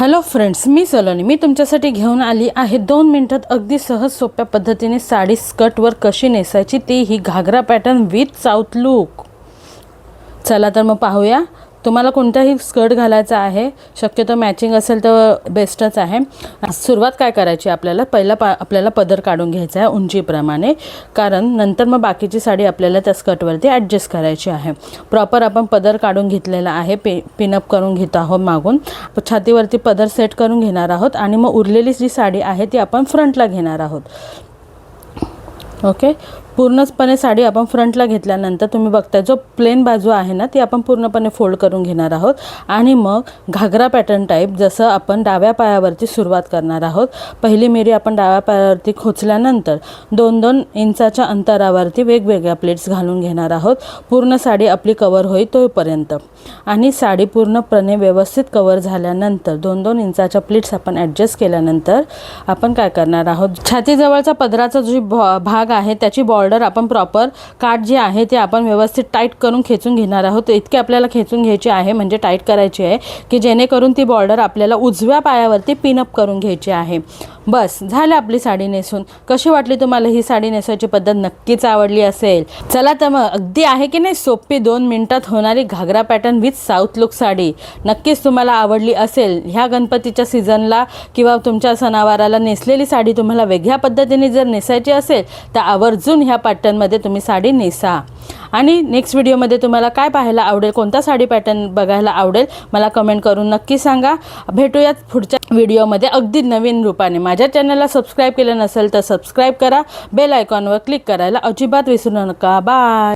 Hello friends मी सलोनी. मी तुमच्यासाठी घेऊन आली आहे दोन मिनटात अगदी सहज सोप्या पद्धतीने साडी स्कर्टवर कशी नेसायची ती ही ghagra pattern with south look चला तर मग पाहूया. तुम्हाला कोणताही स्कर्ट घालायचा आहे शक्यतो मॅचिंग असेल तर बेस्टच आहे. सुरुवात काय करायची आपल्याला? पहिला पा आपल्याला पदर काढून घ्यायचा आहे उंचीप्रमाणे. कारण नंतर मग बाकीची साडी आपल्याला त्या स्कर्टवरती ॲडजस्ट करायची आहे. प्रॉपर आपण पदर काढून घेतलेला आहे पे पिनअप करून घेत आहोत मागून. छातीवरती पदर सेट करून घेणार आहोत आणि मग उरलेली जी साडी आहे ती आपण फ्रंटला घेणार आहोत. ओके पूर्णपणे साडी आपण फ्रंटला घेतल्यानंतर तुम्ही बघताय जो प्लेन बाजू आहे ना ती आपण पूर्णपणे फोल्ड करून घेणार आहोत. आणि मग घागरा पॅटर्न टाईप जसं आपण डाव्या पायावरती सुरुवात करणार आहोत. पहिली मेरी आपण डाव्या पायावरती खोचल्यानंतर दोन दोन इंचाच्या अंतरावरती वेगवेगळ्या प्लेट्स घालून घेणार आहोत. पूर्ण साडी आपली कवर होईल तोपर्यंत. आणि साडी पूर्णपणे व्यवस्थित कवर झाल्यानंतर दोन दोन इंचाच्या प्लेट्स आपण ॲडजस्ट केल्यानंतर आपण काय करणार आहोत? छातीजवळचा पदराचा जो भा- भाग आहे त्याची बॉर्डर आपण प्रॉपर काठ जे आहे ते आपण व्यवस्थित टाईट करून खेचून घेणार आहोत. इतके आपल्याला खेचून घ्यायची आहे म्हणजे टाईट करायची आहे की जेणेकरून ती बॉर्डर आपल्याला उजव्या पायावरती पिनअप करून घ्यायची आहे. बस झालं आपली साडी नेसून. कशी वाटली तुम्हाला ही साडी नेसायची पद्धत? नक्कीच आवडली असेल. चला तर मग अगदी आहे की नाही सोपी दोन मिनिटात होणारी ghagra pattern with south look sari. नक्कीच तुम्हाला आवडली असेल. ह्या गणपतीच्या सीझनला किंवा तुमच्या सणावाराला नेसलेली साडी तुम्हाला वेगळ्या पद्धतीने जर नेसायची असेल तर आवर्जून ह्या पॅटर्नमध्ये तुम्ही साडी नेसा. आणि नेक्स्ट व्हिडिओमध्ये तुम्हाला काय पाहायला आवडेल कोणता साडी पॅटर्न बघायला आवडेल मला कमेंट करून नक्की सांगा. भेटूयात पुढच्या व्हिडिओमध्ये अगदी नवीन रूपाने. माझ्या चॅनलला सबस्क्राईब केलं नसेल तर सबस्क्राईब करा. बेल आयकॉनवर क्लिक करायला अजिबात विसरू नका. बाय